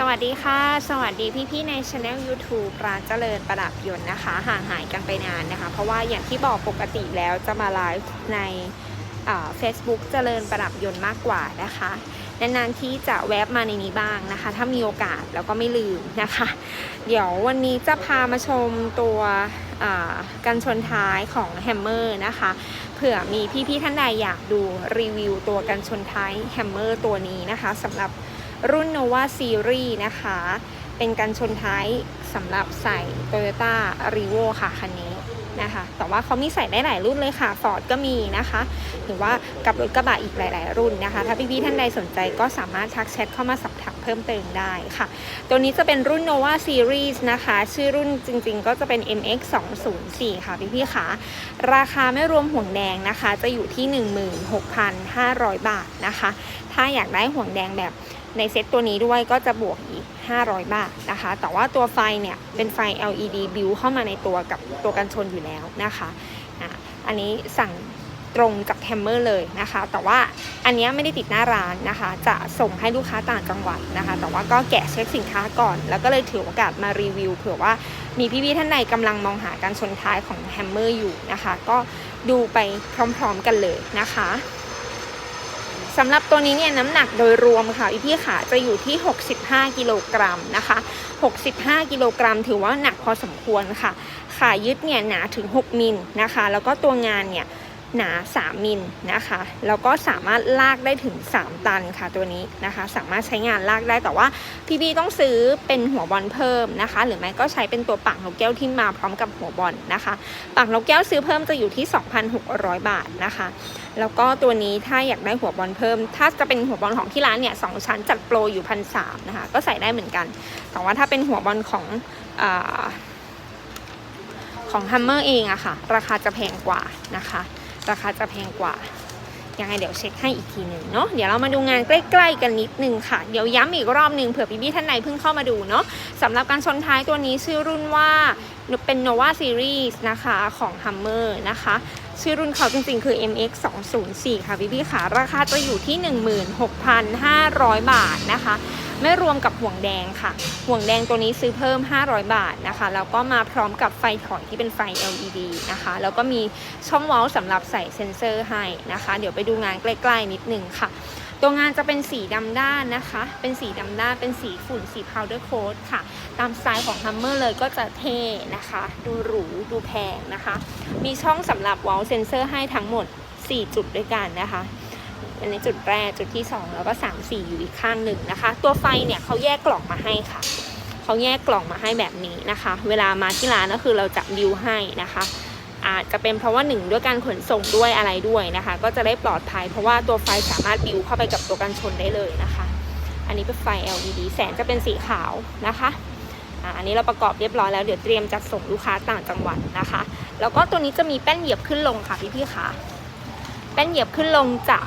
สวัสดีค่ะ สวัสดีพี่ๆในช anel YouTube ร้านเจริญประดับยนต์นะคะ ห่างหายกันไปนานนะคะ เพราะว่าอย่างที่บอกปกติแล้วจะมาไลฟ์ในเฟซบุ๊กเจริญประดับยนต์มากกว่านะคะนานๆที่จะแวบมาในนี้บ้างนะคะ ถ้ามีโอกาสแล้วก็ไม่ลืมนะคะ เดี๋ยววันนี้จะพามาชมตัวกันชนท้ายของแฮมเมอร์นะคะ เผื่อมีพี่ๆท่านใดอยากดูรีวิวตัวกันชนท้ายแฮมเมอร์ตัวนี้นะคะสำหรับ รุ่น Nova Series นะคะ เป็นกันชนท้ายสำหรับใส่ Toyota r e v o ค่ะ คันนี้นะคะ แต่ว่าเขามีใส่ได้หลายรุ่นเลยค่ะ Ford ก็มีนะคะ หรือว่ากับรถกระบะอีกหลาย ๆ รุ่นนะคะ ถ้าพี่ๆท่านใดสนใจก็สามารถทักแชทเข้ามาสอบถามเพิ่มเติมได้ค่ะ ตัวนี้จะเป็นรุ่น Nova Series นะคะ ชื่อรุ่นจริงๆ ก็จะเป็น MX 204ค่ะพี่ๆค่ะ ราคาไม่รวมห่วงแดงนะคะ จะอยู่ที่ 16,500 บาทนะคะ ถ้าอยากได้ห่วงแดงแบบ ในเซตตัวนี้ด้วยก็จะบวกอีก 500 บาทนะคะ แต่ว่าตัวไฟเนี่ยเป็นไฟ LED บิวเข้ามาในตัวกับตัวกันชนอยู่แล้วนะคะอะอันนี้สั่งตรงจากแฮมเมอร์เลยนะคะ แต่ว่าอันนี้ไม่ได้ติดหน้าร้านนะคะ จะส่งให้ลูกค้าต่างจังหวัดนะคะ แต่ว่าก็แกะเช็คสินค้าก่อน แล้วก็เลยถือโอกาสมารีวิวเผื่อว่ามีพี่ๆท่านใดกำลังมองหาการชนท้ายของแฮมเมอร์อยู่นะคะ ก็ดูไปพร้อมๆกันเลยนะคะ สำหรับตัวนี้เนี่ยน้ำหนักโดยรวมค่ะพี่พี่ขาจะอยู่ที่ 65 กิโลกรัมนะคะ 65 กิโลกรัมถือว่าหนักพอสมควรค่ะ ขายึดเนี่ยหนาถึง 6 มิลนะคะ แล้วก็ตัวงานเนี่ย หนา 3 มิลนะคะ แล้วก็สามารถลากได้ถึง 3 ตันค่ะตัวนี้นะคะ สามารถใช้งานลากได้แต่ว่าพี่พี่ต้องซื้อเป็นหัวบอลเพิ่มนะคะ หรือไม่ก็ใช้เป็นตัวปากนกแก้วที่มาพร้อมกับหัวบอลนะคะปากนกแก้วซื้อเพิ่มจะอยู่ที่ 2,600 บาทนะคะ แล้วก็ตัวนี้ถ้าอยากได้หัวบอลเพิ่ม ถ้าจะเป็นหัวบอลของที่ร้านเนี่ยสชั้นจัดโปรอยู่พันสนะคะก็ใส่ได้เหมือนกัน แต่ว่าถ้าเป็นหัวบอลของอของฮัมเมอร์เองอะค่ะ ราคาจะแพงกว่านะคะ ราคาจะแพงกว่า ยังไงเดี๋ยวเช็คให้อีกทีหนึ่งเนาะ เดี๋ยวเรามาดูงานใกล้ ๆ กันนิดนึงค่ะ เดี๋ยวย้ำอีกรอบหนึ่งเผื่อพี่ๆท่านใดเพิ่งเข้ามาดูเนาะสำหรับการชนท้ายตัวนี้ชื่อรุ่นว่าเป็น Nova Series นะคะของ Hummer นะคะ ชื่อรุ่นเขาจริงๆ คือ MX 204ค่ะพี่พี่ๆค่ะ ราคาจะอยู่ที่ 16,500 บาทนะคะ ไม่รวมกับห่วงแดงค่ะ ห่วงแดงตัวนี้ซื้อเพิ่ม 500 บาทนะคะ แล้วก็มาพร้อมกับไฟถอยที่เป็นไฟ LED นะคะ แล้วก็มีช่องเว้าสำหรับใส่เซ็นเซอร์ให้นะคะ เดี๋ยวไปดูงานใกล้ๆนิดนึงค่ะตัวงานจะเป็นสีดำด้านนะคะ เป็นสีดำด้าน เป็นสีฝุ่น สี powder coat ค่ะ ตามสไตล์ของ Hummer เลยก็จะเท่นะคะ ดูหรู ดูแพงนะคะ มีช่องสำหรับว้าเซนเซอร์ให้ทั้งหมด 4 จุดด้วยกันนะคะ อันนี้จุดแรกจุดที่ 2 แล้วก็ 3 4 อยู่อีกข้างหนึ่งนะคะ ตัวไฟเนี่ยเขาแยกกล่องมาให้ค่ะเขาแยกกล่องมาให้แบบนี้นะคะ เวลามาที่ร้านก็คือเราจะบิวให้นะคะ อาจจะเป็นเพราะว่าหนึ่งด้วยการขนส่งด้วยอะไรด้วยนะคะ ก็จะได้ปลอดภัยเพราะว่าตัวไฟสามารถบิวเข้าไปกับตัวกันชนได้เลยนะคะ อันนี้เป็นไฟ LED แสงจะเป็นสีขาวนะคะอันนี้เราประกอบเรียบร้อยแล้วเดี๋ยวเตรียมจัดส่งลูกค้าต่างจังหวัดนะคะ แล้วก็ตัวนี้จะมีแป้นเหยียบขึ้นลงค่ะพี่ๆค่ะแป้นเหยียบขึ้นลงจะ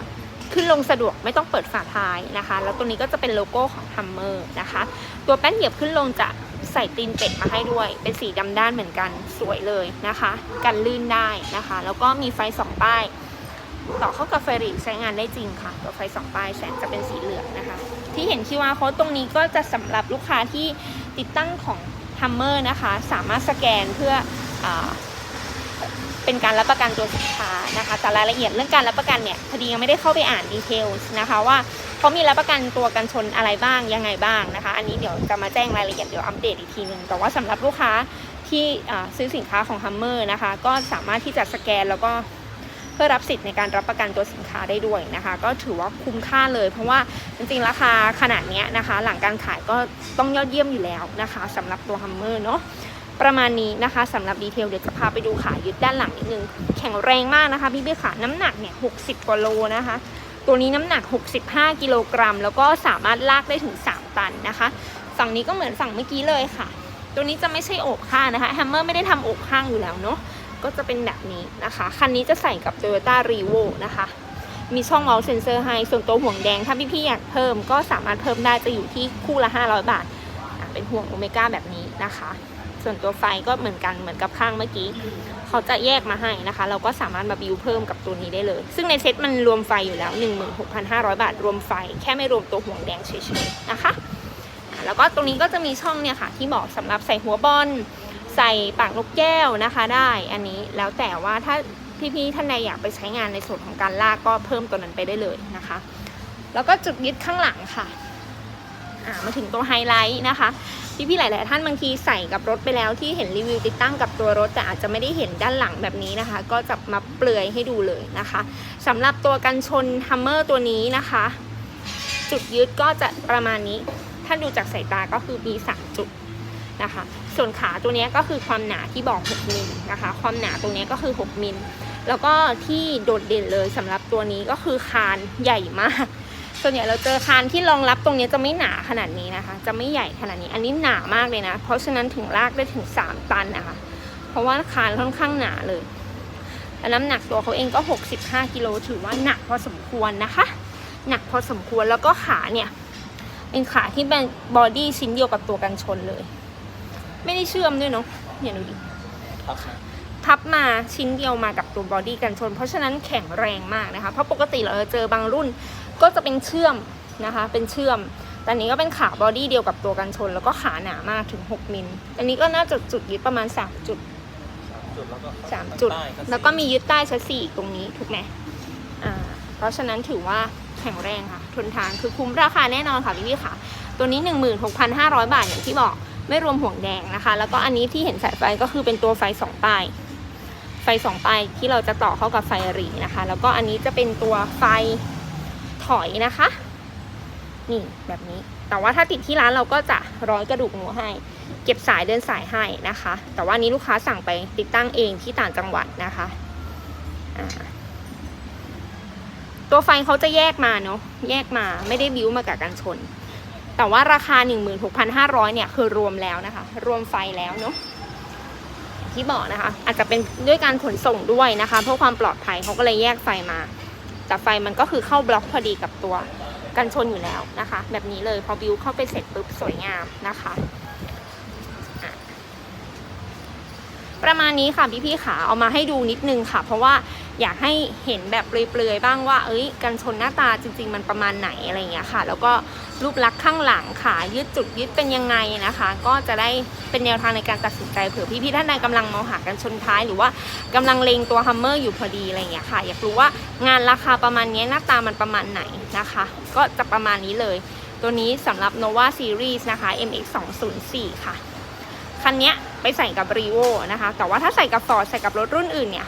ขึ้นลงสะดวกไม่ต้องเปิดฝาท้ายนะคะ แล้วตัวนี้ก็จะเป็นโลโก้ของ Hummer นะคะ ตัวแป้นเหยียบขึ้นลงจะใส่ตีนเป็ดมาให้ด้วย เป็นสีดำด้านเหมือนกันสวยเลยนะคะ กันลื่นได้นะคะ แล้วก็มีไฟสองป้าย ต่อเข้ากับไฟรีใช้งานได้จริงค่ะตัวไฟสองป้ายแสงจะเป็นสีเหลืองนะคะ ที่เห็นคิวอาร์โค้ดตรงนี้ก็จะสำหรับลูกค้าที่ติดตั้งของ Hummer นะคะ สามารถสแกนเพื่ออ เป็นการรับประกันตัวสินค้านะคะแต่รายละเอียดเรื่องการรับประกันเนี่ยพอดียังไม่ได้เข้าไปอ่านดีเทลนะคะว่าเขามีรับประกันตัวกันชนอะไรบ้างยังไงบ้างนะคะ อันนี้เดี๋ยวจะมาแจ้งรายละเอียดเดี๋ยวอัปเดตอีกทีนึงแต่ว่าสำหรับลูกค้าที่ซื้อสินค้าของ Hummer นะคะ ก็สามารถที่จะสแกนแล้วก็เพื่อรับสิทธิ์ในการรับประกันตัวสินค้าได้ด้วยนะคะ ก็ถือว่าคุ้มค่าเลย เพราะว่าจริงๆ ราคาขนาดเนี้ยนะคะ หลังการขายก็ต้องยอดเยี่ยมอยู่แล้วนะคะสำหรับตัว Hummer เนาะ ประมาณนี้นะคะสำหรับดีเทลเดี๋ยวจะพาไปดูขายึดด้านหลังนิดนึง แข็งแรงมากนะคะพี่พี่ขาน้ำหนักเนี่ย 60กว่าโลนะคะ ตัวนี้น้ำหนัก 65 กิโลกรัม แล้วก็สามารถลากได้ถึง 3 ตันนะคะ ฝั่งนี้ก็เหมือนฝั่งเมื่อกี้เลยค่ะ ตัวนี้จะไม่ใช่โอบข้างนะคะแฮมเมอร์ไม่ได้ทำโอบข้างอยู่แล้วเนาะก็จะเป็นแบบนี้นะคะ คันนี้จะใส่กับ Toyota r e v o นะคะ มีช่องเมาส์เซนเซอร์ให้ ส่วนตัวห่วงแดง ถ้าพี่ๆอยากเพิ่มก็สามารถเพิ่มได้จะอยู่ที่คู่ละ 500 บาท เป็นห่วงโอเมก้าแบบนี้นะคะ ส่วนตัวไฟก็เหมือนกันเหมือนกับข้างเมื่อกี้ เขาจะแยกมาให้นะคะ เราก็สามารถมาบิวเพิ่มกับตัวนี้ได้เลย ซึ่งในเซ็ตมันรวมไฟอยู่แล้ว 16,500 บาท รวมไฟ แค่ไม่รวมตัวห่วงแดงเฉยๆนะคะ แล้วก็ตรงนี้ก็จะมีช่องเนี่ยค่ะ ที่บอกสำหรับใส่หัวบอลใส่ปากนกแก้วนะคะได้อันนี้แล้วแต่ว่าถ้าพี่ๆท่านใดอยากไปใช้งานในส่วนของการลากก็เพิ่มตัวนั้นไปได้เลยนะคะ แล้วก็จุดยึดข้างหลังค่ะ อ่ามาถึงตัวไฮไลท์นะคะ พี่ๆหลาย ๆ ท่านบางทีใส่กับรถไปแล้วที่เห็นรีวิวติดตั้งกับตัวรถ แต่อาจจะไม่ได้เห็นด้านหลังแบบนี้นะคะ ก็จะมาเปลือยให้ดูเลยนะคะสำหรับตัวกันชนฮัมเมอร์ตัวนี้นะคะ จุดยึดก็จะประมาณนี้ ถ้าดูจากสายตาก็คือมี3จุดนะคะ ส่วนขาตัวนี้ก็คือความหนาที่บอก 6 มิลนะคะ ความหนาตรงนี้ก็คือ 6 มิลแล้วก็ที่โดดเด่นเลยสำหรับตัวนี้ก็คือคานใหญ่มาก ส่วนใหญ่เราเจอคานที่รองรับตรงเนี้ยจะไม่หนาขนาดนี้นะคะ จะไม่ใหญ่ขนาดนี้ อันนี้หนามากเลยนะ เพราะฉะนั้นถึงลากได้ถึง 3 ตันนะคะ เพราะว่าคานค่อนข้างหนาเลยแล้วน้ำหนักตัวเขาเองก็ 65กิโลถือว่าหนักพอสมควรนะคะ หนักพอสมควรแล้วก็ขาเนี่ย เป็นขาที่เป็นบอดี้ชิ้นเดียวกับตัวกันชนเลย ไม่ได้เชื่อมด้วยเนาะเนี่ยดูดิครับพับมาชิ้นเดียวมากับตัวบอดี้กันชน เพราะฉะนั้นแข็งแรงมากนะคะ เพราะปกติเราจะเจอบางรุ่น ก็จะเป็นเชื่อมนะคะ เป็นเชื่อม แต่อันนี้ก็เป็นขาบอดี้เดียวกับตัวกันชน แล้วก็ขาหนามากถึง 6 มิล อันนี้ก็น่าจะจุดยึดประมาณ 3 จุดจุดแล้วก็3จุดใต้ครับแล้วก็มียึดใต้ชั้สี่ตรงนี้ถูกไหมอ่า เพราะฉะนั้นถือว่าแข็งแรงค่ะ ทนทานคือคุ้มราคาแน่นอนค่ะพี่พี่ๆค่ะ ตัวนี้ 16,500 บาทอย่างที่บอกไม่รวมห่วงแดงนะคะ แล้วก็อันนี้ที่เห็นสายไฟก็คือเป็นตัวไฟสองป้ายไฟสองป้ายที่เราจะต่อเข้ากับไฟหรีนะคะ แล้วก็อันนี้จะเป็นตัวไฟ ถอยนะคะ นี่แบบนี้ แต่ว่าถ้าติดที่ร้านเราก็จะร้อยกระดูกหมูให้ เก็บสายเดินสายให้นะคะ แต่ว่านี้ลูกค้าสั่งไปติดตั้งเองที่ต่างจังหวัดนะคะตัวไฟเขาจะแยกมาเนาะแยกมาไม่ได้บิ้วมากับกันชน แต่ว่าราคา 16,500 เนี่ยคือรวมแล้วนะคะ รวมไฟแล้วเนาะที่บอกนะคะ อาจจะเป็นด้วยการขนส่งด้วยนะคะ เพื่อความปลอดภัยเขาก็เลยแยกไฟมา แต่ไฟมันก็คือเข้าบล็อกพอดีกับตัวกันชนอยู่แล้วนะคะ แบบนี้เลยพอบิวเข้าไปเสร็จปุ๊บสวยงามนะคะอะ ประมาณนี้ค่ะพี่ๆขาเอามาให้ดูนิดนึงค่ะ เพราะว่าอยากให้เห็นแบบเปลือยๆบ้างว่า เอ้ยกันชนหน้าตาจริง ๆ มันประมาณไหนอะไรอย่างเงี้ยค่ะ แล้วก็รูปลักษณ์ข้างหลังขายืดจุดยืดเป็นยังไงนะคะ ก็จะได้เป็นแนวทางในการตัดสินใจเผื่อพี่ๆท่านใดกำลังมองหากันชนท้ายหรือว่ากำลังเลงตัวฮัมเมอร์อยู่พอดีอะไรอย่างเงี้ยค่ะ อยากรู้ว่างานราคาประมาณนี้หน้าตามันประมาณไหนนะคะ ก็จะประมาณนี้เลย ตัวนี้สำหรับ Nova Series นะคะ MX 204ค่ะคันเนี้ย ไปใส่กับ r ีโวนะคะ แต่ว่าถ้าใส่กับ Ford ใส่กับรถรุ่นอื่นเนี่ย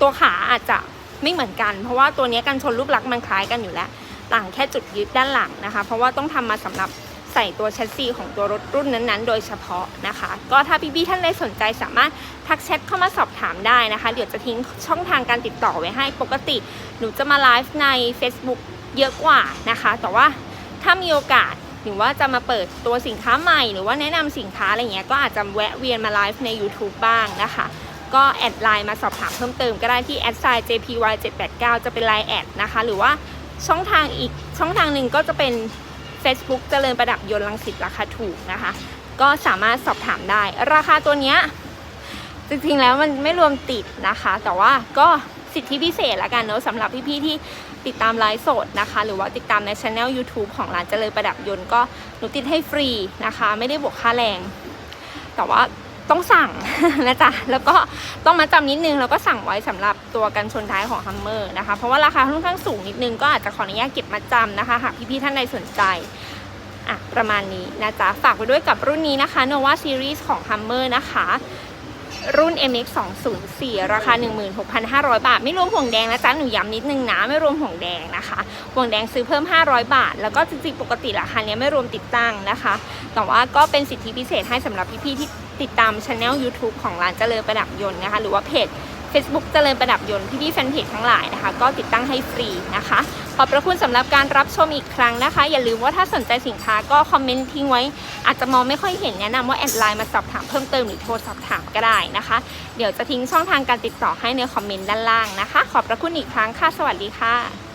ตัวขาอาจจะไม่เหมือนกัน เพราะว่าตัวนี้กันชนรูปลักษณ์มันคล้ายกันอยู่แล้ว ต่างแค่จุดยึดด้านหลังนะคะ เพราะว่าต้องทำมาสำหรับใส่ตัวแชสซีของตัวรถรุ่นนั้นๆ โดยเฉพาะนะคะ ก็ถ้าพี่ๆท่านใดสนใจสามารถทักแชทเข้ามาสอบถามได้นะคะ เดี๋ยวจะทิ้งช่องทางการติดต่อไว้ให้ปกติ หนูจะมาไลฟ์ใน Facebook เยอะกว่านะคะ แต่ว่าถ้ามีโอกาส หรือว่าจะมาเปิดตัวสินค้าใหม่ หรือว่าแนะนำสินค้าอะไรเงี้ยก็อาจจะแวะเวียนมาไลฟ์ใน YouTube บ้างนะคะ ก็แอดไลน์มาสอบถามเพิ่มเติมก็ได้ที่แอดไซน์ JPY 789 จะเป็นไลน์แอดนะคะ หรือว่าช่องทางอีกช่องทางหนึ่งก็จะเป็น Facebook เจริญประดับยนต์ลังสิตราคาถูกนะคะ ก็สามารถสอบถามได้ ราคาตัวเนี้ยจริงๆแล้วมันไม่รวมติดนะคะ แต่ว่าก็ สิทธิพิเศษละกันเนอะสำหรับพี่ๆที่ติดตามไลฟ์สดนะคะ หรือว่าติดตามในช anel YouTube ของร้านเจริญประดับยนต์ก็หนูติดให้ฟรีนะคะ ไม่ได้บวกค่าแรง แต่ว่าต้องสั่งนะจ๊ะ แล้วก็ต้องมาจำนิดนึง แล้วก็สั่งไว้สำหรับตัวกันชนท้ายของฮัมเมอร์นะคะ เพราะว่าราคาค่อนข้างสูงนิดนึง ก็อาจจะขออนุญาตเก็บมาจำนะคะ หากพี่ๆท่านใดสนใจ อะ ประมาณนี้นะจ๊ะ ฝากไว้ด้วยกับรุ่นนี้นะคะ Nova Series ของ Hummer นะคะ รุ่น MX 204ราคา 16,500 บาท ไม่รวมห่วงแดงนะจ๊ะ หนูย้ำนิดนึงนะ ไม่รวมห่วงแดงนะคะ ห่วงแดงซื้อเพิ่ม 500 บาท แล้วก็จริงๆ ปกติราคาเนี้ยไม่รวมติดตั้งนะคะ แต่ว่าก็เป็นสิทธิพิเศษให้สำหรับพี่ๆที่ติดตามช anel YouTube ของร้านเจริญประดับยนต์นะคะ หรือว่าเพจ Facebook เจริญประดับยนต์พี่ๆแฟนเพจทั้งหลายนะคะ ก็ติดตั้งให้ฟรีนะคะ ขอบพระคุณสำหรับการรับชมอีกครั้งนะคะ อย่าลืมว่าถ้าสนใจสินค้าก็คอมเมนต์ทิ้งไว้ อาจจะมองไม่ค่อยเห็นแนะนำว่าแอดไลน์มาสอบถามเพิ่มเติมหรือโทรสอบถามก็ได้นะคะ เดี๋ยวจะทิ้งช่องทางการติดต่อให้ในคอมเมนต์ด้านล่างนะคะ ขอบพระคุณอีกครั้งค่ะ สวัสดีค่ะ